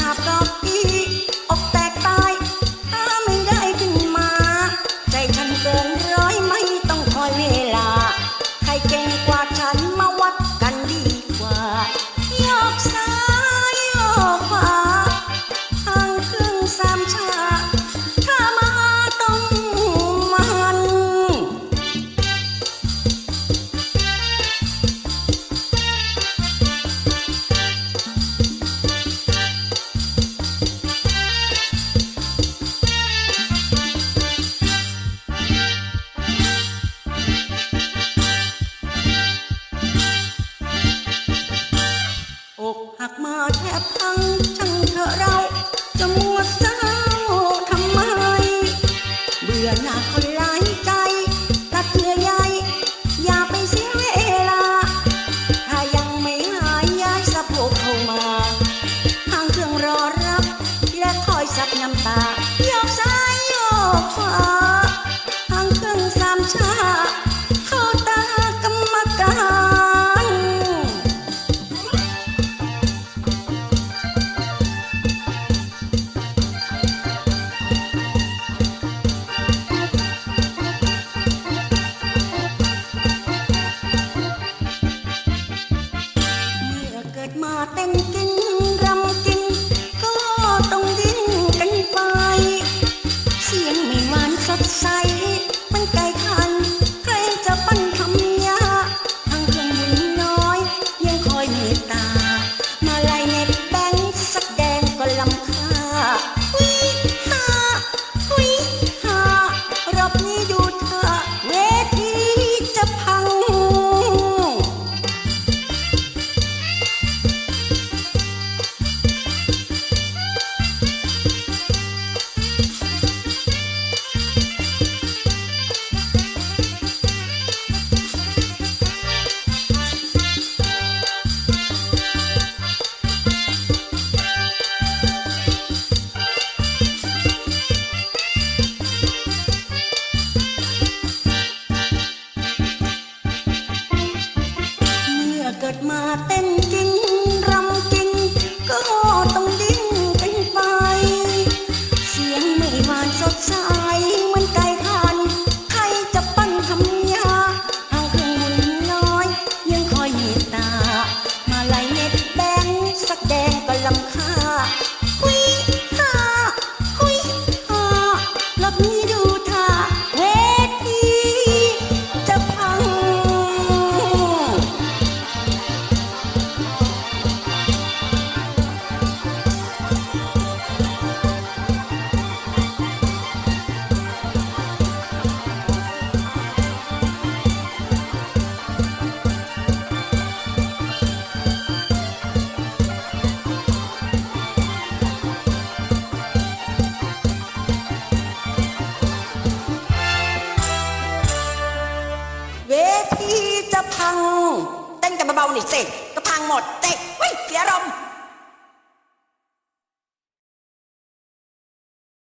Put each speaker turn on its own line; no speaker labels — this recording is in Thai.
อาบรอบพี่อกแตกตายถ้าไม่ได้ขึ้นมา ใจฉันเกินร้ยไม่ต้องคอยเวลา ใครเก่งกว่าฉันมาวัดกันดีกว่า ยกซ้ายยกขาทางครึ่งสามชาถ้าักมาแทบพังช่างเธอเรา มาเต้น นี่เตะก็ะพังหมดเตะเฮ้ยเสียลม